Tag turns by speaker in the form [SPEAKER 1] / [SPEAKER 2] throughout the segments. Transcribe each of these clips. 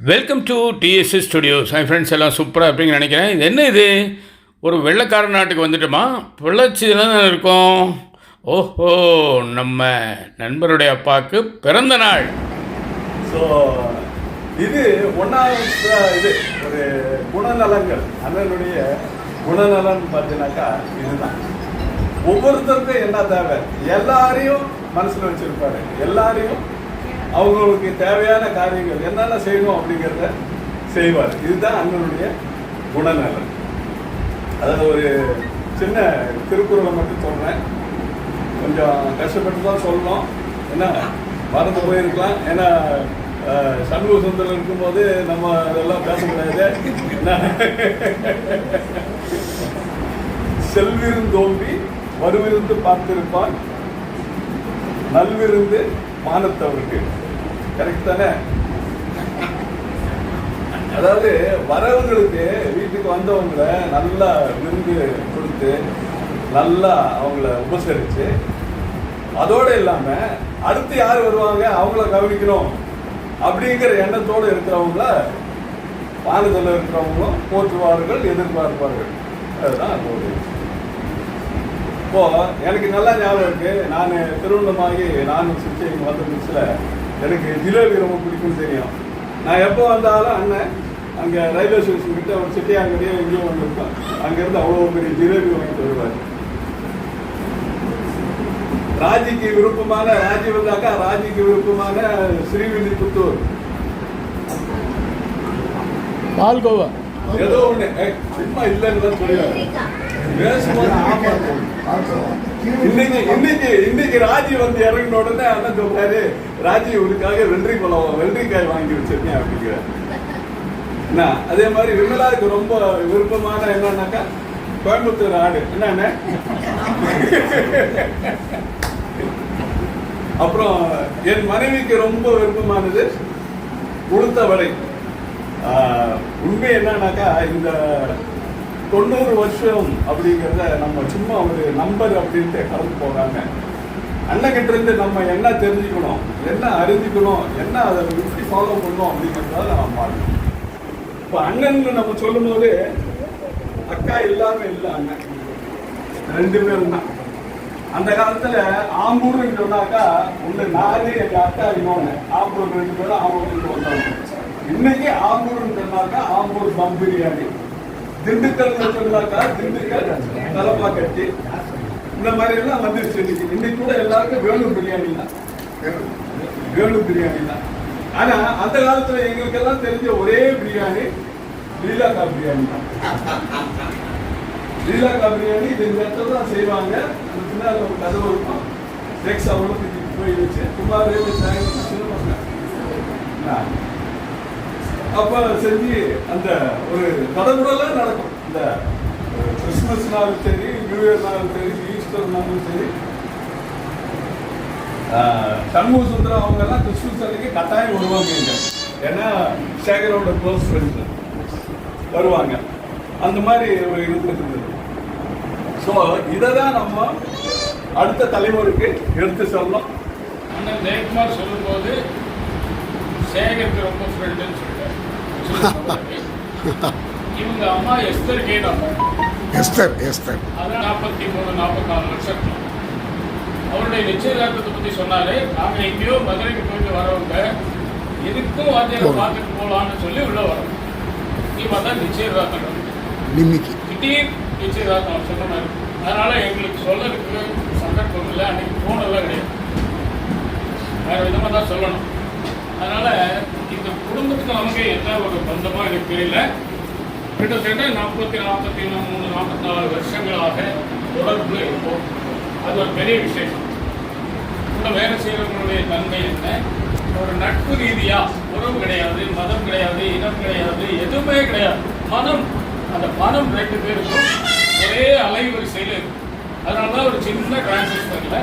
[SPEAKER 1] Welcome to DSC studios என் friends எல்லாம் சூப்பராக இருப்பீங்கன்னு நினைக்கிறேன். இது என்ன இது? ஒரு வெள்ளக்கார நாட்டுக்கு வந்துட்டோமா? பொள்ளாச்சி தானே இருக்கும். ஓஹோ நம்ம நண்பருடைய அப்பாவுக்கு பிறந்த நாள்.
[SPEAKER 2] ஸோ இது ஒன்றாவது இது ஒரு குணநலங்கள் அண்ணனுடைய குணநலன் பார்த்தீங்கன்னாக்கா இதுதான். ஒவ்வொருத்தருக்கும் என்ன தேவை? எல்லாரையும் மனசில் வச்சுருப்பாரு. எல்லாரையும் அவங்களுக்கு தேவையான காரியங்கள் என்னென்ன செய்யணும் அப்படிங்கிறத செய்வார். இதுதான் அண்ணனுடைய குணநலன். அதாவது ஒரு சின்ன திருக்குறளை மட்டும் சொல்கிறேன் கொஞ்சம் கஷ்டப்பட்டு தான் சொல்லணும். என்ன மறந்து போயிருக்கலாம். ஏன்னா சண்முக சுந்தரம் இருக்கும்போது நம்ம அதெல்லாம் பேச முடியாது. செல்விருந்தோம்பி வருவிருந்து பார்த்திருப்பான். நல்விருந்து மானத்தவருக்கு கரெக்ட் தானே? அதாவது வரவங்களுக்கு வீட்டுக்கு வந்தவங்கள நல்லா விருந்து கொடுத்து நல்லா அவங்கள உபசரித்து அதோடு இல்லாமல் அடுத்து யார் வருவாங்க அவங்கள கவனிக்கணும் அப்படிங்கிற எண்ணத்தோடு இருக்கிறவங்கள வானத்தில் இருக்கிறவங்களும் போற்றுவார்கள் எதிர்பார்ப்பார்கள். அதுதான் அதோடு. இப்போது எனக்கு நல்லா ஞாபகம் இருக்குது நான் திருவண்ணமாகி நான் சிகிச்சை வந்த புதுசில் எனக்கு ஜிலேபி ரொம்ப பிடிக்கும்னு தெரியும். நான் எப்போ வந்தாலும் அண்ணன் அங்கே ரயில்வே ஸ்டேஷன் கிட்ட ஒரு சிட்டியாங்கடியோ எங்கேயோ வந்திருப்பேன் அங்கேருந்து அவ்வளோ பெரிய ஜிலேபி வாங்கிட்டு வருவார் ராஜிக்கு விருப்பமான ராஜி வந்தாக்கா ராஜிக்கு விருப்பமான ஸ்ரீவில்லிபுத்தூர்.
[SPEAKER 1] பால்கோவா.
[SPEAKER 2] ஏதோ ஒண்ணு. ஏய், சும்மா இல்லைன்னு தான் சொல்லுவாங்க பேசும்போது ஆமா இன்னைக்கு இன்னைக்கு இன்னைக்கு ராஜி வந்து இறங்கின உடனே அண்ணன் சொல்றாரு ராஜி உனக்காக வெள்ளரி பழம் வெள்ளரிக்காய் வாங்கி வச்சிருக்கேன் அப்படிங்கிற. என்ன அதே மாதிரி விமலாவுக்கு ரொம்ப விருப்பமான என்னன்னாக்கா கோயம்புத்தூர் ஆடு. என்னண்ணே? அப்புறம் என் மனைவிக்கு ரொம்ப விருப்பமானது உளுத்த வடை ஆஹ், உண்மை என்னன்னாக்கா இந்த தொண்ணூறு வருஷம் அப்படிங்கிறத நம்ம சும்மா ஒரு நம்பர் அப்படின்ட்டு கடந்து போகாம அண்ணகிட்ட இருந்து நம்ம என்ன தெரிஞ்சுக்கணும் என்ன அறிஞ்சுக்கணும் என்ன அதை எப்படி ஃபாலோ பண்ணணும் அப்படிங்கிறத நம்ம பார்க்கணும். இப்போ அண்ணன் நம்ம சொல்லும்போது அக்கா இல்லாம இல்லை அண்ணன். ரெண்டு பேரும் தான் அந்த காலத்துல ஆம்பூர்னு சொன்னாக்கா ஒண்ணு நானு எங்க அக்கா இன்னொன்னு. ஆம்பூர் ரெண்டு பேரும் ஆம்பூர் வந்தாங்க இன்னைக்கு ஆம்பூர்னு சொன்னாக்கா ஆம்பூர் பம் பிரியாணி. திண்டுக்கல் சொன்னாக்கா திண்டுக்கல் தலப்பா கட்டி. இந்த மாதிரி எல்லாம் வந்துருச்சு இன்னைக்கு. இன்னைக்கு கூட எல்லாருக்கும் வேணும் பிரியாணி தான். வேணும் பிரியாணி தான். ஆனா அந்த காலத்துல எங்களுக்கு எல்லாம் தெரிஞ்ச ஒரே பிரியாணி லீலாக்கா பிரியாணி தான். லீலாக்கா பிரியாணி இது இந்த இடத்துல தான் செய்வாங்க. அந்த பின்னால் ஒரு கதவு இருக்கும். டெக்ஸ் அவ்வளோ தூக்கிட்டு போய் வச்சு குமார் சின்ன பசங்க அப்போ செஞ்சு அந்த ஒரு தடபுடலாம் நடக்கும். இந்த கிறிஸ்மஸ்னாலும் சரி நியூ இயர்னாலும் சரி ஈஸ்டர்னாலும் சரி. சண்முக சுந்தரம் அவங்க எல்லாம் கிறிஸ்துமஸ் அன்னைக்கு கட்டாயம் வருவாங்க ஏன்னா சேகரோட க்ளோஸ் ஃப்ரெண்ட்ஸ் வருவாங்க. அந்த மாதிரி ஒரு இருந்துட்டு ஸோ இதை தான் நம்ம அடுத்த தலைவருக்கு எடுத்து சொல்லணும்.
[SPEAKER 1] அண்ணன் ஜெயக்குமார் சொல்லும்போது சேகருக்கு ரொம்ப ஃப்ரெண்டுன்னு சொல்லி எஸ்தர்
[SPEAKER 3] எஸ்தர்
[SPEAKER 1] நாற்பத்தி மூணு நாற்பத்தி வருஷம் அவருடைய நிச்சயதார்த்தத்தை பற்றி சொன்னாரு. நாங்கள் எங்கேயோ மதுரைக்கு போயிட்டு வரவங்க எதுக்கும் வாத்தியாரை பார்த்துட்டு போகலான்னு சொல்லி உள்ள வரோம். இப்போ தான் நிச்சயதார்த்தம்
[SPEAKER 3] நிம்மிக்கு
[SPEAKER 1] திடீர் நிச்சயதார்த்தம் சொன்ன மாதிரி. அதனால எங்களுக்கு சொல்லறதுக்கு சந்தர்ப்பம் இல்லை. அன்னைக்கு போனதெல்லாம் கிடையாது. வேற விதமாக தான் சொல்லணும். அதனால குடும்பத்துக்கு நமக்கு என்ன ஒரு பந்தமா எனக்கு தெரியல. கிட்டத்தட்ட நாற்பத்தி நாற்பத்தி மூணு நாற்பத்தாறு வருஷங்களாக தொடர்பு இருக்கும் அது ஒரு பெரிய விசேஷம் கூட வேலை செய்கிறவங்களுடைய தன்மை என்ன? ஒரு நட்பு ரீதியா உறவு கிடையாது மதம் கிடையாது இனம் கிடையாது எதுவுமே கிடையாது. மனம் அந்த மனம் ரெண்டு பேருக்கும் ஒரே அலைவரிசையில் இருக்கும் அதனால தான் ஒரு சின்ன டிரான்சிஸ்டரில்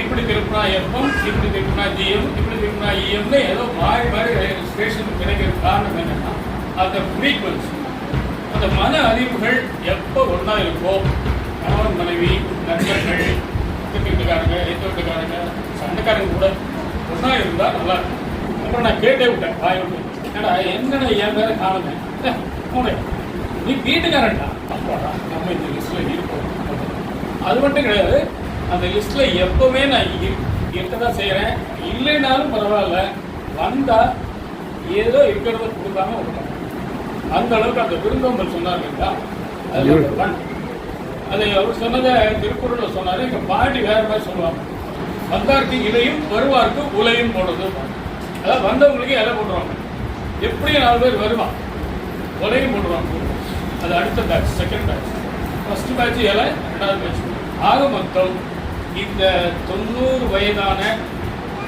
[SPEAKER 1] இப்படி திருப்பினா எஃப்எம் இப்படி திருப்பினா ஜிஎம் இப்படி திருப்பினா இஎம்னு ஏதோ மாறி மாறி ஸ்டேஷன் கிடைக்கிற காரணம் என்னன்னா அந்த ஃப்ரீக்வன்சி அந்த மன அறிவுகள் எப்போ ஒன்றா இருக்கோ கணவன் மனைவி நண்பர்கள் வீட்டுக்காரங்க எத்த வீட்டுக்காரங்க சண்டைக்காரங்க கூட ஒன்றா இருந்தால் நல்லா இருக்கும். அப்புறம் நான் கேட்டே விட்டேன் வாய் விட்டு. ஏடா என்னடா என் வேறு காரணம்? மூளை. நீ வீட்டுக்காரன்டா. அப்பாடா நம்ம இந்த லிஸ்ட்டில் இருப்போம் அது மட்டும் கிடையாது அந்த லிஸ்ட்ல எப்பவுமே நான் இரு- இருக்க தான் செய்கிறேன் இல்லைனாலும் பரவாயில்ல. வந்தா ஏதோ இருக்கிறத கொடுக்காம விடணும். அந்த அளவுக்கு அந்த விருந்தோம்பல் சொன்னார் இல்லைங்களா அது. அது அவர் சொன்னதை திருக்குறள்ல சொன்னாரு. எங்க பாட்டி வேற மாதிரி சொல்லுவாங்க. வந்தாருக்கு இலையும் வருவாருக்கு உலையும் போடுறது. அதாவது வந்தவங்களுக்கு இலை போடுவாங்க எப்படியும் நாலு பேர் வருவான். உலையும் போடுவாங்க அது அடுத்த batch second batch first batch இலை ரெண்டாவது பேட்ச் ஆக மொத்தம் இந்த தொண்ணூறு வயதான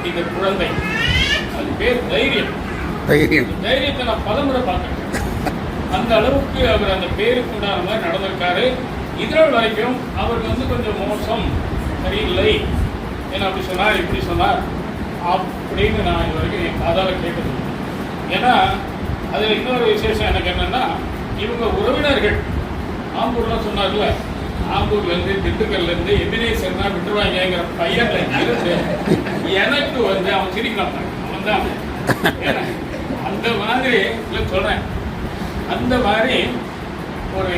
[SPEAKER 1] இந்த குழந்தை. அது பேர் தைரியம்.
[SPEAKER 3] தைரியம்.
[SPEAKER 1] தைரியத்தை நான் பலமுறை பார்த்துருக்கேன் அந்த அளவுக்கு அவர் அந்த பேருக்கு உண்டான மாதிரி நடந்திருக்காரு. இதனால் வரைக்கும் அவருக்கு வந்து கொஞ்சம் மோசம் சரியில்லை. ஏன்னா அப்படி சொன்னார் இப்படி சொன்னார். அப்படின்னு நான் இது வரைக்கும் என் காதால கேட்டது. ஏன்னா அதில் இன்னொரு விசேஷம் எனக்கு என்னன்னா இவங்க உறவினர்கள். ஆம்பூர்லாம் சொன்னார்ல ஆம்பூர்லேருந்து திண்டுக்கல்லேருந்து சேர்ந்தா விட்டுருவாங்கிற பையனில் இருந்து எனக்கு வந்து அவன் சிரிக்கலாம் அவன் தான் அந்த மாதிரி இல்லை சொல்கிறேன் அந்த மாதிரி ஒரு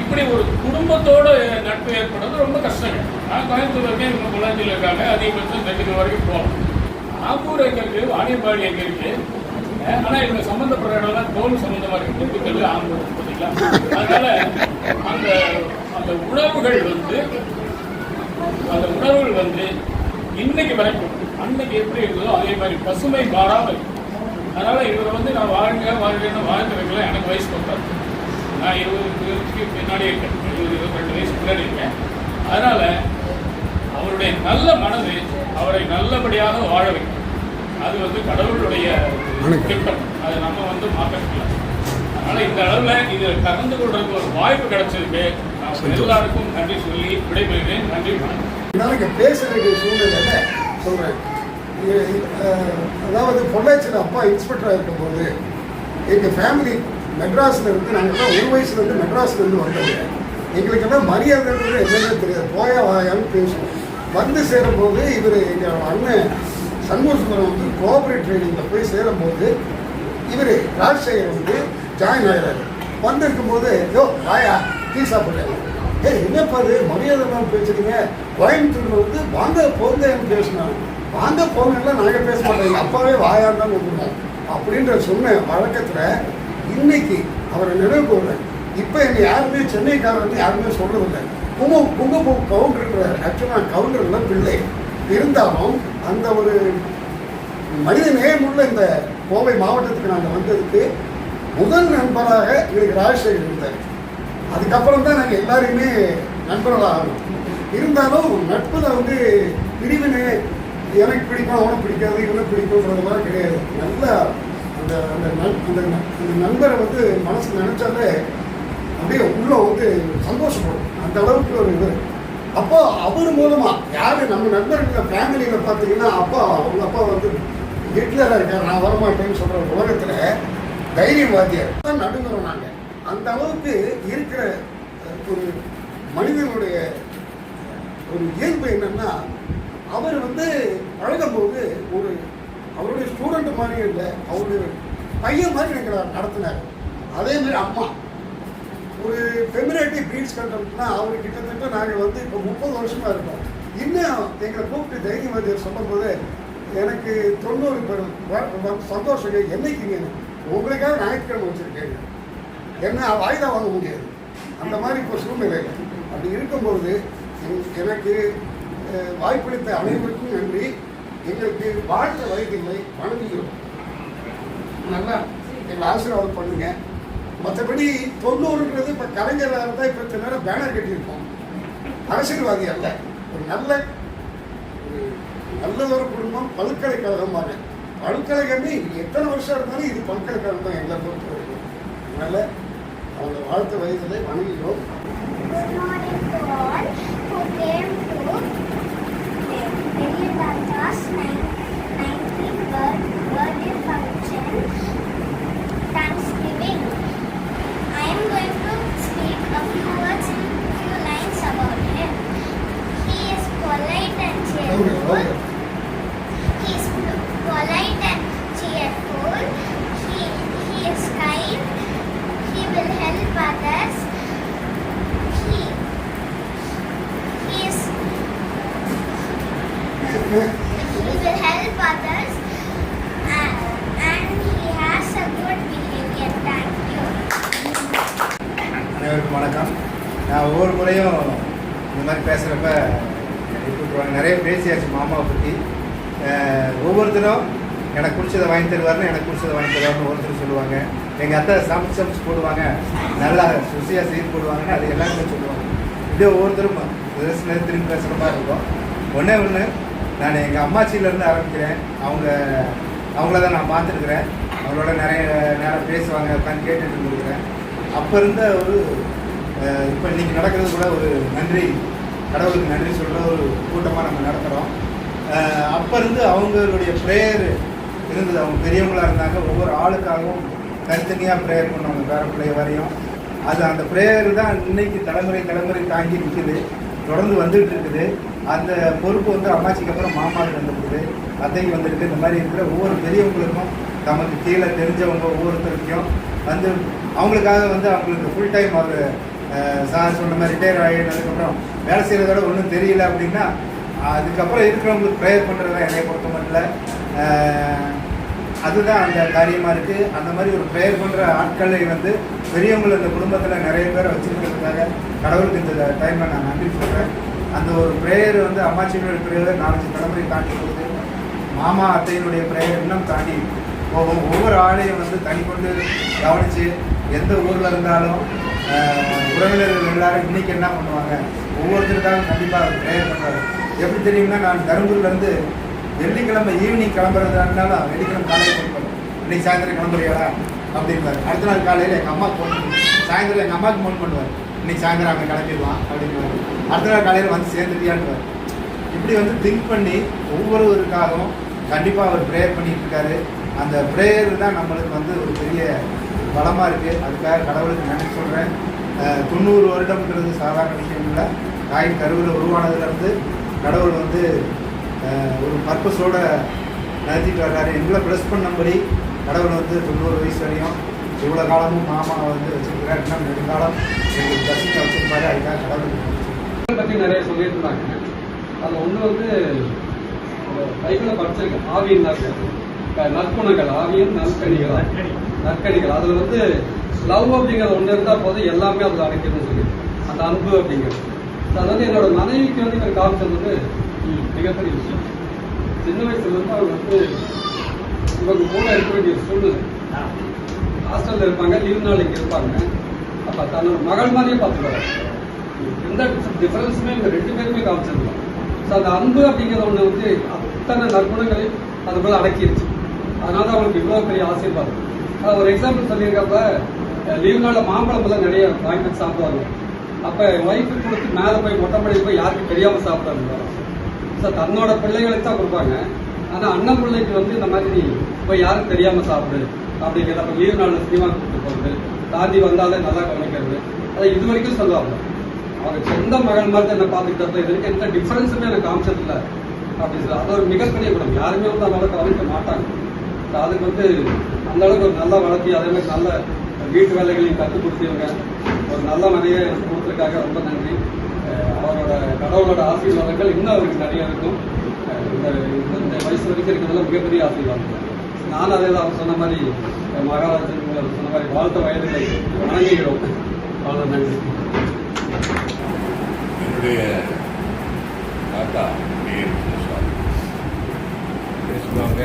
[SPEAKER 1] இப்படி ஒரு குடும்பத்தோடு நட்பு ஏற்படுறது ரொம்ப கஷ்டம். நான் கோயம்புத்தூர் இவங்க பொள்ளாச்சியில் இருக்காங்க அதிகபட்சம் திண்டுக்கல் வரைக்கும் போகலாம் ஆம்பூர் எங்கே இருக்குது வாணியம்பாடி எங்கே இருக்குது ஆனால் இவங்க சம்மந்தப்படுற இடம்லாம் தோல் சம்மந்தமாக இருக்குது திண்டுக்கல் ஆம்பூர் பார்த்தீங்களா? அதனால அந்த அந்த உணவுகள் வந்து அந்த உணவுகள் வந்து இன்னைக்கு வரைக்கும் அன்னைக்கு எப்படி இருந்ததோ அதே மாதிரி பசுமை மாறாமல். அதனால இவர் வந்து நான் வாழ்க வாழ்கன்னு வாழ்ந்துருக்கல எனக்கு வயசு பத்தாது நான் இருபது வயசுக்கு பின்னாடி இருக்கேன் இருபது இருபத்தி வயசு பின்னாடி இருக்கேன் அதனால அவருடைய நல்ல மனது அவரை நல்லபடியாக வாழ வைக்கும் அது வந்து கடவுளுடைய. திட்டம் அதை நம்ம வந்து மாற்றலாம் அதனால இந்த அளவுல இதில் கலந்து கொள்றதுக்கு ஒரு வாய்ப்பு
[SPEAKER 3] சந்தோஷம்.
[SPEAKER 1] எல்லாருக்கும் நன்றி சொல்லி விடைபெறுகிறேன். நன்றி
[SPEAKER 4] பேச வேண்டிய சூழ்நிலையில சொல்கிறேன் அதாவது பொள்ளாச்சியில் அப்பா இன்ஸ்பெக்டராக இருக்கும்போது எங்கள் ஃபேமிலி மெட்ராஸில் இருந்து நாங்கள்லாம் ஒரு வயசுலேருந்து மெட்ராஸ்ல இருந்து வந்தது எங்களுக்கெல்லாம் மரியாதைன்றது என்னன்னு தெரியாது. போயா வாயான்னு பேசுவோம். வந்து சேரும்போது இவர் எங்கள் அண்ணன் சண்முகசுந்தரம் வந்து கோஆபரேட் ட்ரைனிங்கில் போய் சேரும்போது இவர் ராஜசேகர் வந்து ஜாயின் ஆகிறாரு வந்திருக்கும் போது யோ வாயா டீ சாப்பிட்றேன் ஏய் என்னப்பா பாரு மரியாதை நான் பேசுறீங்க. கோயம்புத்தூர்ல வந்து வாங்க போங்கன்னு பேசினாங்க வாங்க போங்கலாம் நாங்கள் பேச மாட்டோம் எங்கள் அப்பாவே வாயான்னு தான் கூப்பிடுவோம் அப்படின்ற சொன்ன வழக்கத்தில் இன்னைக்கு அவரை நினைவு கூறுறேன் இப்போ என்னை யாருமே சென்னைக்காரர் வந்து யாருமே சொல்கிறதில்லை குங்கு குங்கும கவுண்டர்ன்ற ஆக்சுவலாக கவுண்டர்ல பிள்ளை. இருந்தாலும் அந்த ஒரு மனித நேயமுள்ள இந்த கோவை மாவட்டத்துக்கு நாங்கள் வந்ததுக்கு முதல் நண்பராக எனக்கு ராஜசேகர் இருந்தார். அதுக்கப்புறம் தான் நாங்கள் எல்லாருமே நண்பர்களாக ஆகணும் இருந்தாலும் நட்பில் வந்து பிரிவினை எனக்கு பிடிக்கும் அவனை பிடிக்காது இவனை பிடிக்கும்ன்றதெல்லாம் கிடையாது. நல்ல அந்த அந்த நண்- அந்த அந்த நண்பரை வந்து மனசு நினச்சாலே அப்படியே உள்ள வந்து சந்தோஷப்படும். அந்த அளவுக்கு ஒரு இது. அப்போ அவர் மூலமாக யார் நம்ம நண்பர்கள் ஃபேமிலியில் பார்த்தீங்கன்னா அப்பா அவங்க அப்பா வந்து ஹிட்லராக இருக்கார் நான் வரமாட்டேன்னு சொல்கிற உலகத்தில் தைரியம் வாத்தியார் தான் நடுங்குறோம் நாங்கள் அந்த அளவுக்கு இருக்கிற ஒரு மனிதனுடைய ஒரு இயல்பு என்னன்னா அவர் வந்து பழகும்போது ஒரு அவருடைய ஸ்டூடெண்ட் மாதிரி இல்லை அவருடைய பையன் மாதிரி எங்களை நடத்தினார். அதே மாதிரி அம்மா. ஒரு ஃபெமிலிட்டி பீட்ஸ் கண்டம்னா அவர் கிட்டத்தட்ட நாங்கள் வந்து இப்போ முப்பது வருஷமாக இருக்கோம். இன்னும் எங்களை கூப்பிட்டு தைரியவாதியர் சொல்லும்போது எனக்கு தொண்ணூறு பேர் சந்தோஷங்க என்னைக்குங்க உங்களுக்காக ஞாயிற்றுக்கிழமை வச்சுருக்கேங்க என்ன வாய்தா வாங்க முடியாது. அந்த மாதிரி இப்போ சூழ்நிலையில் அப்படி இருக்கும்பொழுது எனக்கு வாய்ப்பளித்த அனைவருக்கும் நன்றி. எங்களுக்கு வாழ்த்த வயதில்லை வணங்குகிறோம். நல்லா எங்களை ஆசீர்வாதம் பண்ணுங்க. மற்றபடி தொண்ணூறுன்றது இப்போ கலைஞராக இருந்தால் இப்போ இத்தனை நேரம் பேனர் கட்டியிருக்கோம். அரசியல்வாதி அல்ல. ஒரு நல்ல ஒரு நல்லதொரு குடும்பம் பல்கலைக்கழகமாக. பல்கலைக்கழகமே எத்தனை வருஷம் இருந்தாலும் இது பல்கலைக்கழகம் தான் எங்களை பொறுத்தவரைக்கும். அதனால் அவங்க வாழ்த்த வயதிலே வணங்குகிறோம்
[SPEAKER 5] ஒவ்வொரு முறையும் இந்த மாதிரி பேசுகிறப்ப கூப்பிடுவாங்க நிறைய பேசியாச்சு மாமாவை பற்றி ஒவ்வொருத்தரும் எனக்கு பிடிச்சதை வாங்கி தருவார்னு எனக்கு பிடிச்சதை வாங்கி தருவார்னு ஒருத்தர் சொல்லுவாங்க. எங்கள் அத்தை சமைச்சு சமைச்சு போடுவாங்க. நல்லா ருசியாக செய்து போடுவாங்கன்னு அது எல்லாருமே சொல்லுவாங்க. இதே ஒவ்வொருத்தரும் திரும்பி பேசுகிற மாதிரி இருக்கும். ஒன்றே ஒன்று நான் எங்கள் அம்மாச்சியிலேருந்து ஆரம்பிக்கிறேன். அவங்க அவங்கள தான் நான் பார்த்துருக்குறேன். அவங்களோட நிறைய நேரம் பேசுவாங்க உட்காந்து கேட்டுட்டு இருந்திருக்கிறேன். அப்போ இருந்த ஒரு இப்போ இன்னைக்கு நடக்கிறது கூட ஒரு நன்றி கடவுளுக்கு நன்றி சொல்கிற ஒரு கூட்டமாக நம்ம நடத்துகிறோம் அப்போ இருந்து அவங்களுடைய ப்ரேயர் இருந்தது. அவங்க பெரியவங்களாக இருந்தாங்க. ஒவ்வொரு ஆளுக்காகவும் தனித்தனியாக ப்ரேயர் பண்ணுவாங்க பேர வரையும். அது அந்த ப்ரேயர் தான் இன்னைக்கு தலைமுறை தலைமுறை தாங்கி நிற்குது தொடர்ந்து வந்துகிட்டு இருக்குது. அந்த பொறுப்பு வந்து அம்மாச்சிக்கு அப்புறம் மாமாவுக்கு வந்துருக்குது. அத்தைக்கு வந்திருக்கு. இந்த மாதிரி இருக்கிற ஒவ்வொரு பெரியவங்களுக்கும் தமக்கு கீழே தெரிஞ்சவங்க ஒவ்வொருத்தருக்கும் வந்து அவங்களுக்காக வந்து அவங்களுக்கு ஃபுல் டைம் அவர் சார் சொன்ன மாதிரி ரிட்டையர் ஆகினதுக்கப்புறம் வேலை செய்கிறதோட ஒன்றும் தெரியல அப்படின்னா அதுக்கப்புறம் இருக்கிறவங்களுக்கு ப்ரேயர் பண்ணுறது என்னை பொறுத்த மட்டும் அதுதான் அந்த காரியமாக இருக்குது அந்த மாதிரி ஒரு ப்ரேயர் பண்ணுற ஆட்களை வந்து பெரியவங்களை இந்த குடும்பத்தில் நிறைய பேரை வச்சிருக்கிறதுக்காக கடவுளுக்கு இந்த டைமில் நான் நன்றி சொல்கிறேன் அந்த ஒரு ப்ரேயர் வந்து அம்மாச்சியினுடைய ப்ரேயர் நாலஞ்சு தலைமுறை தாண்டி போகுது. மாமா அத்தையினுடைய ப்ரேயர் இன்னும் தாண்டி போகும். ஒவ்வொரு ஆளையும் வந்து தனி கொண்டு கவனித்து எந்த ஊரில் இருந்தாலும் உறவினர்கள் எல்லாரும் இன்னைக்கு என்ன பண்ணுவாங்க? ஒவ்வொருத்தருக்காக கண்டிப்பாக ப்ரேயர் பண்ணுவார். எப்படி தெரியும்னா நான் தருமபுரியிலேருந்து வெள்ளிக்கிழமை ஈவினிங் கிளம்புறதுனால வெள்ளிக்கிழமை காலையில் ஃபோன் பண்ணுவேன் இன்னைக்கு சாயந்தரம் கிளம்புறியாடா? அப்படிம்பாரு அடுத்த நாள் காலையில் எங்கள் அம்மாவுக்கு ஃபோன் பண்ணுவேன் சாயந்தரம் எங்கள் அம்மாவுக்கு ஃபோன் பண்ணுவார். இன்னைக்கு சாயந்தரம் அங்கே கிளம்பிடுவான். அப்படின்னு அடுத்த நாள் காலையில் வந்து சேர்ந்துட்டியான்வார் இப்படி வந்து திங்க் பண்ணி ஒவ்வொருவருக்காகவும் கண்டிப்பாக அவர் ப்ரேயர் பண்ணிகிட்டு இருக்காரு. அந்த ப்ரேயர் தான் நம்மளுக்கு வந்து ஒரு பெரிய பலமாக இருக்குது அதுக்காக கடவுளுக்கு நன்றி சொல்கிறேன் தொண்ணூறு வருடம்ன்றது சாதாரண விஷயம் இல்லை. தாயின் கருவில் உருவானதுலேருந்து கடவுள் வந்து ஒரு பர்பஸோட நடத்திட்டு வர்றாரு. எங்களை ப்ளஸ் பண்ணும்படி கடவுள் வந்து தொண்ணூறு வயசு வரையும் இவ்வளோ காலமும் மாமாவை வந்து வச்சுருக்கிறார். இன்னும் நெடுங்காலம் எங்களுக்கு தசிக்க வச்சுருப்பாரு. அதுக்காக கடவுள்
[SPEAKER 6] இதை பற்றி நிறைய சொல்லியிருந்தாங்க. இருந்தாங்க அதில் ஒன்று வந்து பைபிளில் படிச்சிருக்கேன் ஆவியின் தான் நற்குணங்கள் ஆவியின் நற்கணிகள் நற்கணிகள் அதில் வந்து லவ் அப்படிங்கிறது ஒன்று இருந்தால் போதும் எல்லாமே அதில் அடைக்கணும்னு சொல்லி அந்த அன்பு அப்படிங்கிறது. அது வந்து என்னோட மனைவிக்கு வந்து எனக்கு காமிச்சது வந்து மிகப்பெரிய விஷயம். சின்ன வயசுல இருந்து அவங்க வந்து இவங்க கூட இருக்க வேண்டிய சூழ்நிலை. ஹாஸ்டல்ல இருப்பாங்க லீவ் நாள் இங்கே இருப்பாங்க. அப்போ தன்னோட மகள் மாதிரியே பார்த்துக்கிறாங்க எந்த டிஃபரன்ஸுமே இவங்க ரெண்டு பேருமே காமிச்சிருந்தோம் ஸோ அந்த அன்பு அப்படிங்கிற ஒன்று வந்து அத்தனை நற்குணங்களையும் அதுக்குள்ள அடக்கிடுச்சு அதனால தான் அவங்களுக்கு இவ்வளோ பெரிய ஆசீர்வாதம். ஒரு எக்ஸாம்பிள் சொல்லியிருக்கப்ப லீவ் நாளில் மாம்பழம் எல்லாம் நிறைய வாங்கி சாப்பிடுவாங்க. அப்போ ஒய்ஃபு கொடுத்து மேலே போய் மொட்டை மாடி போய் யாருக்கும் தெரியாமல் சாப்பிட்டாங்க. ஸோ தன்னோட பிள்ளைகளுக்கு தான் கொடுப்பாங்க. ஆனால் அண்ணன் பிள்ளைக்கு வந்து இந்த மாதிரி போய் யாரும் தெரியாமல் சாப்பிடு அப்படிங்கிறத அப்போ லீவ் நாளில் சினிமா கொடுத்து போகிறது தாண்டி வந்தாலே நல்லா கவனிக்கிறது. அதை இது வரைக்கும் சொல்லுவாங்க. அவங்க சொந்த மகன் மாதிரி தான் என்ன பார்த்துக்கிட்டப்ப இது வரைக்கும் எந்த டிஃபரன்ஸுமே எனக்கு காமிச்சதில்ல. அப்படின்னு சொல்லி அது ஒரு மிகப்பெரிய குணம். யாருமே வந்து அந்த கவனிக்க மாட்டாங்க. அதுக்கு வந்து அந்த அளவுக்கு ஒரு நல்லா வளர்த்தி அதே மாதிரி நல்ல வீட்டு வேலைகளையும் கற்றுக் கொடுத்தவங்க. ஒரு நல்ல மனையை எனக்கு கொடுத்ததுக்காக ரொம்ப நன்றி. அவரோட கடவுளோட ஆசீர்வாதங்கள் இன்னும் அவருக்கு நிறைய இருக்கும். இந்த இந்த- வயசு வரைக்கும் இருக்கிறதுல மிகப்பெரிய ஆசீர்வாதம். நானும் அதே தான் அவர் சொன்ன மாதிரி மகாராஜன் அவர் சொன்ன மாதிரி வாழ்த்த வயதுகளை வணங்குகிறோம். அவ்வளோ நன்றி.
[SPEAKER 7] என்னுடைய தாத்தா பேர் சுவாமி பேசுவாங்க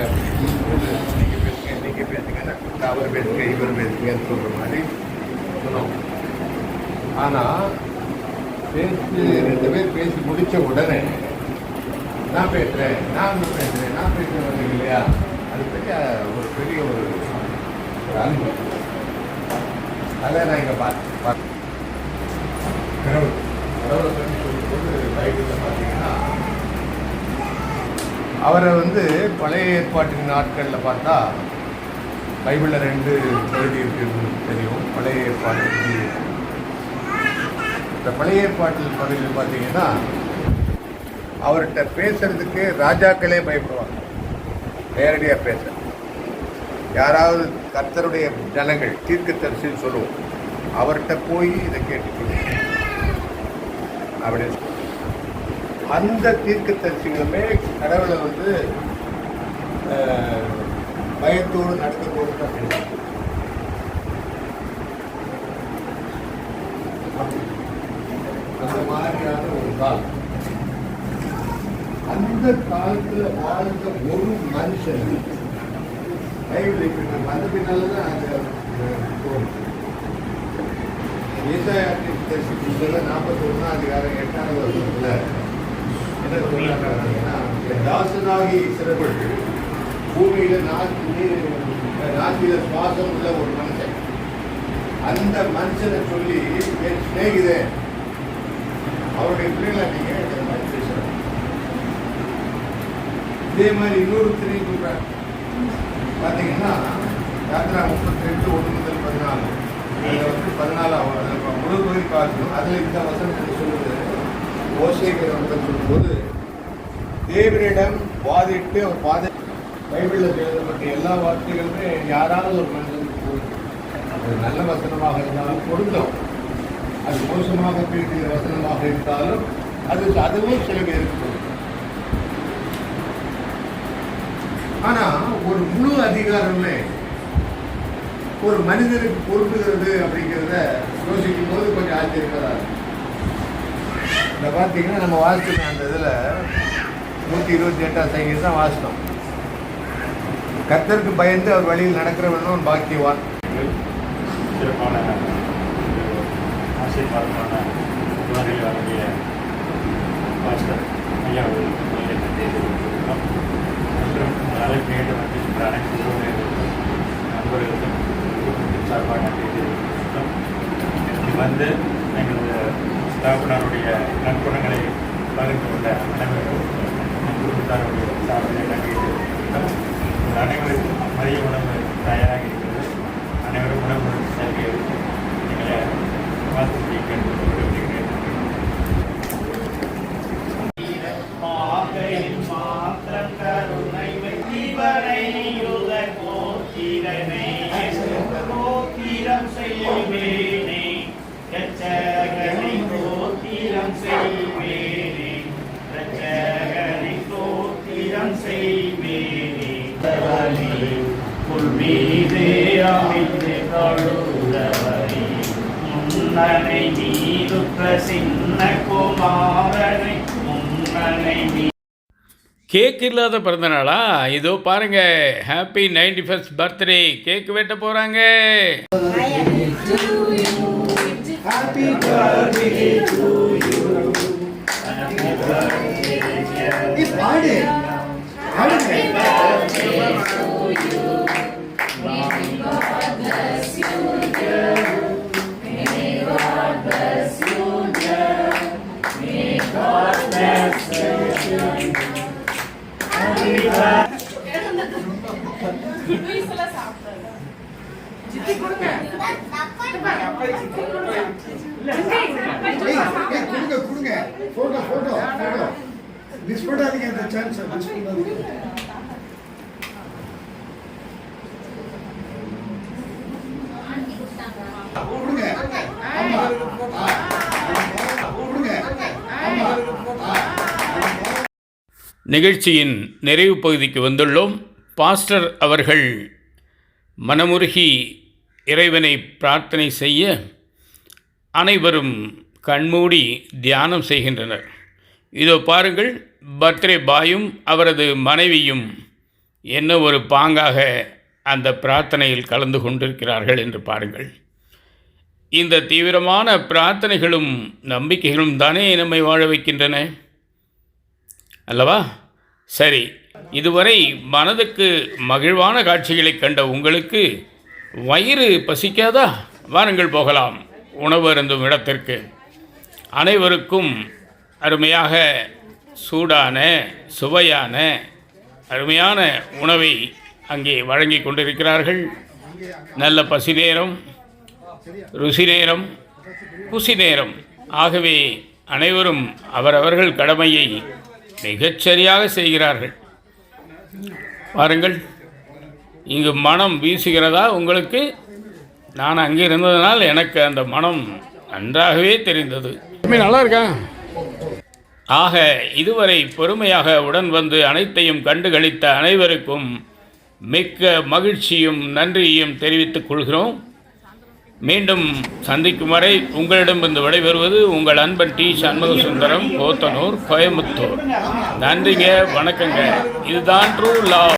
[SPEAKER 7] நீங்கள் பேசுங்க இல்லை அவர் பேசுங்க இவர் பேசுங்கன்னு சொல்கிற மாதிரி சொல்லுவோம் ஆனால் பேசி ரெண்டு பேர் பேசி முடித்த உடனே நான் பேசுகிறேன் நான் வந்து பேசுகிறேன் நான் பேசுகிறேன் வந்தீங்க இல்லையா அது பெரிய ஒரு பெரிய ஒரு அனுபவம் அன்பு அதை நான் இங்கே பார்த்து பார்த்து கடவுள் கடவுளை பற்றி சொல்லும்போது பைபிளில் பார்த்தீங்கன்னா அவரை வந்து பழைய ஏற்பாட்டின் நாட்களில் பார்த்தா பைபிளில் ரெண்டு பகுதி இருக்குன்னு தெரியும். பழைய ஏற்பாடு இந்த பழைய ஏற்பாட்டில் பகுதியில் பார்த்தீங்கன்னா அவர்கிட்ட பேசுறதுக்கு ராஜாக்களே பயப்படுவாங்க. நேரடியாக பேச. யாராவது கர்த்தருடைய ஜனங்கள் தீர்க்கத்தரிசின்னு சொல்லுவோம். அவர்கிட்ட போய் இதை கேட்டுக்கணும் அப்படின்னு அந்த தீர்க்க தரிசிகளுமே கடவுளை வந்து பயத்தோடு நடத்தி கொண்டு அந்த மாதிரியான ஒரு காலம் அந்த காலத்தில் வாழ்ந்த ஒரு மனுஷன் பைபிள் இப்போ வந்த பின்னால் தான் அது தோணும் நாற்பத்தி ஒன்றாம் அதிகாரம் எட்டாவது வருஷத்தில் என்ன சொல்லுறாங்கன்னா தாசனாகி சிறப்பட்டு பூமியில நாட்டி நாட்டில சுவாசம் உள்ள ஒரு மனுஷன். அந்த மனுஷனை சொல்லி என் சிநேகிதே அவருடைய பிள்ளைகளை நீங்க இந்த மாதிரி பேசுறாங்க? இதே மாதிரி இன்னொரு திரை சொல்றாங்க பார்த்தீங்கன்னா யாத்திரா முப்பத்தி ரெண்டு ஒன்று முதல் பதினாலு. அதில் வந்து பதினாலாம் முழு பகுதி பார்க்கணும். அதில் இந்த வசனத்தில் சொல்லுது வந்து சொல்லும்போது தேவனிடம் வாதிட்டு அவர் வாதி பைபிளில் எழுதப்பட்ட எல்லா வார்த்தைகளுமே யாராவது ஒரு மனிதனுக்கு அது நல்ல வசனமாக இருந்தாலும் பொருந்தும் அது மோசமாக பேசுகிற வசனமாக இருந்தாலும் அது அதுவும் சில பேருக்கு ஆனால் ஒரு முழு அதிகாரமே ஒரு மனிதனுக்கு பொருந்துகிறது அப்படிங்கிறத யோசிக்கும் போது கொஞ்சம் ஆச்சரியமாக இந்த பார்த்தீங்கன்னா நம்ம வாசிச்சோம் அந்த இதில் நூற்றி இருபத்தி எட்டாம் சங்கீதம் தான் வாசித்தோம். கத்தருக்கு பயந்து அவர் வழியில் நடக்கிறவனும் பாக்கியவான்.
[SPEAKER 8] சிறப்பான ஆசீர்வாதமான வரக்கூடிய பாஸ்டர் ஐயா மற்றும் அழைப்பு ஏற்று வந்து அனைத்து உறவினர்களுக்கும் நண்பர்களுக்கும் குடும்பத்தின் சார்பாக நன்றி தெரிவித்துள்ளோம் இங்கு வந்து எங்களது ஸ்தாபனருடைய நற்குணங்களை பகிர்ந்து கொண்ட அனைவருக்கும் குடும்பத்தாருடைய சார்பில் நன்றி தெரிவித்துள்ளோம் உங்கள் அனைவருக்கும் மதிய உணவு தயாராக இருக்கிறது. அனைவரும் உணவு செல்வி எங்களை வாழ்த்து
[SPEAKER 9] கேக் இல்லாத பிறந்த நாளா இதோ பாருங்க happy ninety first birthday cake வெட்ட போறாங்க.
[SPEAKER 4] பாடு. கொடுங்க கொடுங்க போட்டோ போட்டோ போட்டோ மிஸ் பண்ணாதீங்க அந்த சான்ஸ் மிஸ் பண்ணாதீங்க கொடுங்க ஆமா கொடுங்க ஆமா
[SPEAKER 9] நிகழ்ச்சியின் நிறைவு பகுதிக்கு வந்துள்ளோம். பாஸ்டர் அவர்கள் மனமுருகி இறைவனை பிரார்த்தனை செய்ய அனைவரும் கண்மூடி தியானம் செய்கின்றனர். இதோ பாருங்கள் பர்த்டே பாயும் அவரது மனைவியும் என்ன ஒரு பாங்காக அந்த பிரார்த்தனையில் கலந்து கொண்டிருக்கிறார்கள் என்று பாருங்கள். இந்த தீவிரமான பிரார்த்தனைகளும் நம்பிக்கைகளும் தானே நம்மை வாழ வைக்கின்றன? அல்லவா? சரி இதுவரை மனதுக்கு மகிழ்வான காட்சிகளை கண்ட உங்களுக்கு வயிறு பசிக்காதா? வாருங்கள் போகலாம் உணவு அருந்தும் இடத்திற்கு. அனைவருக்கும் அருமையாக சூடான சுவையான அருமையான உணவை அங்கே வழங்கி கொண்டிருக்கிறார்கள். நல்ல பசி நேரம் ருசி நேரம் குசி நேரம். ஆகவே அனைவரும் அவரவர்கள் கடமையை மிகச்சரியாக செய்கிறார்கள். பாருங்கள் இங்கு மனம் வீசுகிறதா உங்களுக்கு? நான் அங்கே இருந்ததனால் எனக்கு அந்த மனம் நன்றாகவே தெரிந்தது. நல்லா இருக்கா? ஆக இதுவரை பொறுமையாக உடன் வந்து அனைத்தையும் கண்டுகளித்த அனைவருக்கும் மிக்க மகிழ்ச்சியும் நன்றியையும் தெரிவித்துக் கொள்கிறோம். மீண்டும் சந்திக்கும் வரை உங்களிடமிருந்து விடைபெறுவது உங்கள் அன்பன் டி சண்முக சுந்தரம் போத்தனூர் கோயம்புத்தூர். நன்றிங்க வணக்கங்க. இதுதான் ட்ரூ லா